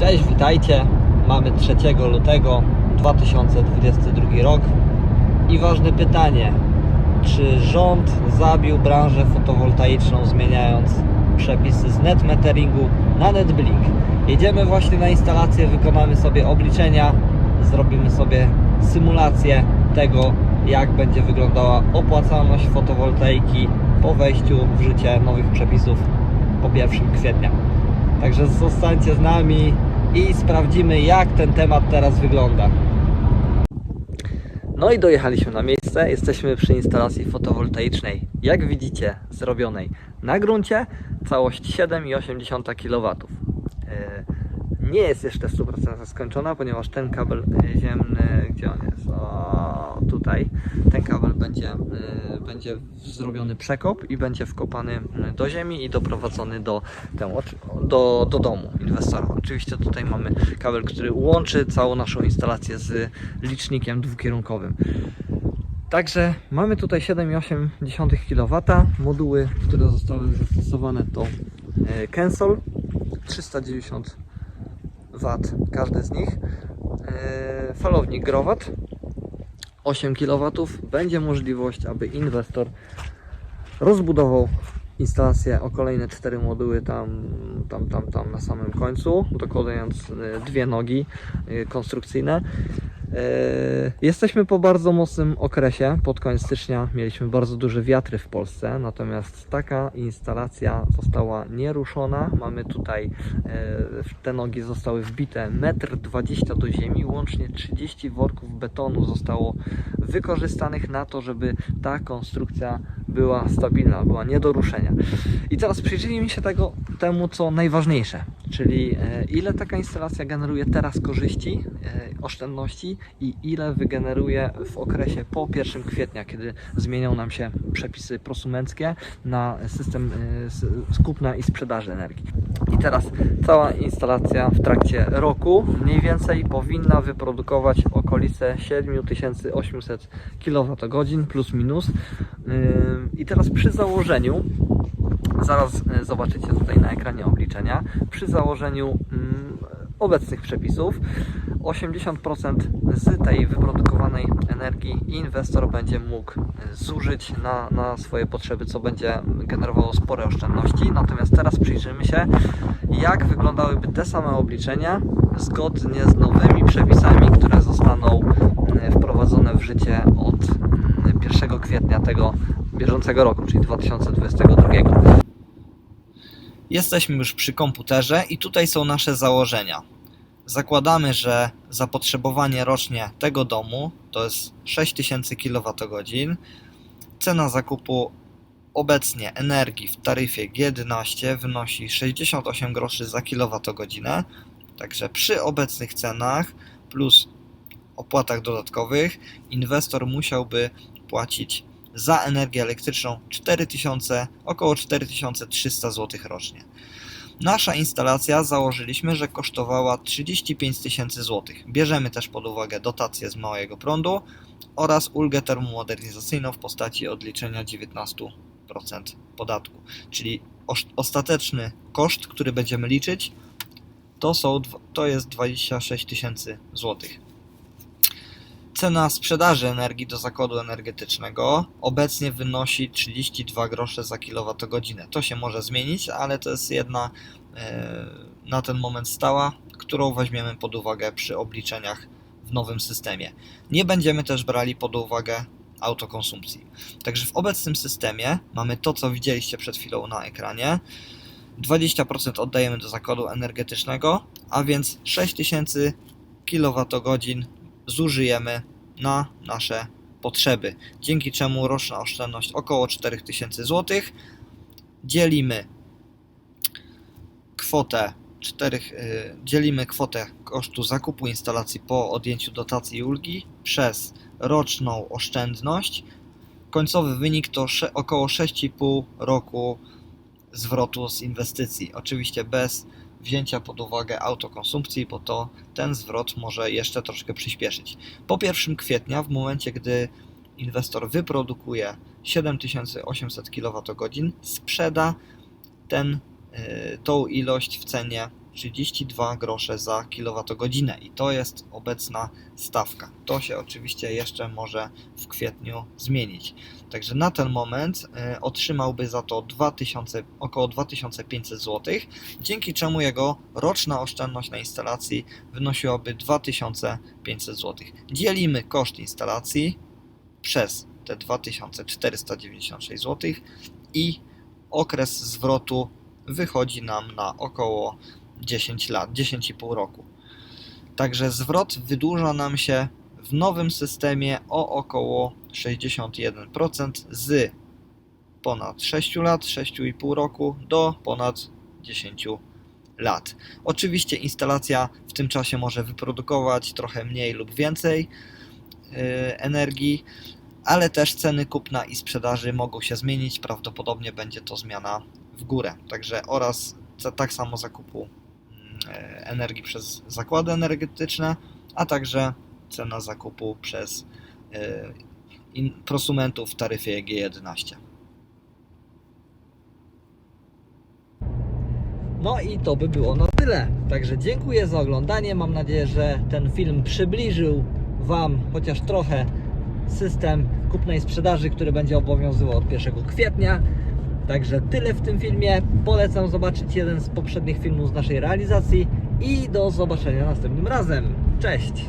Cześć, witajcie. Mamy 3 lutego 2022 rok i ważne pytanie. Czy rząd zabił branżę fotowoltaiczną zmieniając przepisy z net meteringu na netblink? Jedziemy właśnie na instalację, wykonamy sobie obliczenia, zrobimy sobie symulację tego, jak będzie wyglądała opłacalność fotowoltaiki po wejściu w życie nowych przepisów po 1 kwietnia. Także zostańcie z nami i sprawdzimy, jak ten temat teraz wygląda. No i dojechaliśmy na miejsce. Jesteśmy przy instalacji fotowoltaicznej, jak widzicie, zrobionej na gruncie. Całość 7,8 kW. E, Nie jest jeszcze w 100% skończona, ponieważ ten kabel e, ziemny, gdzie on jest? Kabel będzie, e, będzie zrobiony przekop i będzie wkopany e, do ziemi i doprowadzony do, do, do domu inwestora. Oczywiście tutaj mamy kabel, który łączy całą naszą instalację z licznikiem dwukierunkowym. Także mamy tutaj 7,8 kW. Moduły, które zostały zastosowane to Kensol 390 W każdy z nich. E, Falownik Growat 8 kW. Będzie możliwość, aby inwestor rozbudował instalację o kolejne 4 moduły tam, tam, tam, tam na samym końcu, dokładając e, dwie nogi e, konstrukcyjne. E, Jesteśmy po bardzo mocnym okresie. Pod koniec stycznia mieliśmy bardzo duże wiatry w Polsce, natomiast taka instalacja została nieruszona. Mamy tutaj e, te nogi zostały wbite 1,20 m do ziemi, łącznie 30 worków betonu zostało wykorzystanych na to, żeby ta konstrukcja była stabilna, była nie do ruszenia. I teraz przyjrzyjmy się tego, temu, co najważniejsze, czyli e, ile taka instalacja generuje teraz korzyści, e, oszczędności i ile wygeneruje w okresie po 1 kwietnia, kiedy zmienią nam się przepisy prosumenckie na system e, s- kupna i sprzedaży energii. I teraz cała instalacja w trakcie roku mniej więcej powinna wyprodukować okolice 7800 kWh plus minus. I teraz przy założeniu, zaraz y, zobaczycie tutaj na ekranie obliczenia, przy założeniu mm, obecnych przepisów 80% z tej wyprodukowanej energii inwestor będzie mógł y, zużyć na, na swoje potrzeby, co będzie generowało spore oszczędności. Natomiast teraz przyjrzymy się, jak wyglądałyby te same obliczenia zgodnie z nowymi przepisami, które zostaną y, wprowadzone w życie od y, 1 kwietnia tego bieżącego roku, czyli 2022. Jesteśmy już przy komputerze i tutaj są nasze założenia. Zakładamy, że zapotrzebowanie rocznie tego domu to jest 6000 kWh. Cena zakupu obecnie energii w taryfie G11 wynosi 68 groszy za kWh. Także przy obecnych cenach plus opłatach dodatkowych inwestor musiałby płacić za energię elektryczną 4000, około 4300 zł rocznie. Nasza instalacja założyliśmy, że kosztowała 35 tysięcy złotych. Bierzemy też pod uwagę dotację z małego prądu oraz ulgę termomodernizacyjną w postaci odliczenia 19% podatku. Czyli ostateczny koszt, który będziemy liczyć, to, są, to jest 26 tysięcy złotych. Cena sprzedaży energii do zakładu energetycznego obecnie wynosi 32 grosze za kilowatogodzinę. To się może zmienić, ale to jest jedna e, na ten moment stała, którą weźmiemy pod uwagę przy obliczeniach w nowym systemie. Nie będziemy też brali pod uwagę autokonsumpcji. Także w obecnym systemie mamy to, co widzieliście przed chwilą na ekranie. 20% oddajemy do zakładu energetycznego, a więc 6000 kWh zużyjemy na nasze potrzeby, dzięki czemu roczna oszczędność około 4000 zł. Dzielimy kwotę 4, y, dzielimy kwotę kosztu zakupu instalacji po odjęciu dotacji i ulgi przez roczną oszczędność. Końcowy wynik to około 6,5 roku zwrotu z inwestycji. Oczywiście bez wzięcia pod uwagę autokonsumpcji, bo to ten zwrot może jeszcze troszkę przyspieszyć. Po 1 kwietnia, w momencie gdy inwestor wyprodukuje 7800 kWh, sprzeda ten, y, tą ilość w cenie 32 grosze za kilowatogodzinę i to jest obecna stawka. To się oczywiście jeszcze może w kwietniu zmienić. Także na ten moment y, otrzymałby za to 2000, około 2500 zł, dzięki czemu jego roczna oszczędność na instalacji wynosiłaby 2500 zł. Dzielimy koszt instalacji przez te 2496 zł i okres zwrotu wychodzi nam na około 10 lat, 10,5 roku. Także zwrot wydłuża nam się w nowym systemie o około 61% z ponad 6 lat, 6,5 roku do ponad 10 lat. Oczywiście instalacja w tym czasie może wyprodukować trochę mniej lub więcej yy, energii, ale też ceny kupna i sprzedaży mogą się zmienić. Prawdopodobnie będzie to zmiana w górę. Także oraz tak samo zakupu energii przez zakłady energetyczne, a także cena zakupu przez e, prosumentów w taryfie G11. No i to by było na tyle. Także dziękuję za oglądanie. Mam nadzieję, że ten film przybliżył Wam chociaż trochę system kupna i sprzedaży, który będzie obowiązywał od 1 kwietnia. Także tyle w tym filmie. Polecam zobaczyć jeden z poprzednich filmów z naszej realizacji i do zobaczenia następnym razem. Cześć!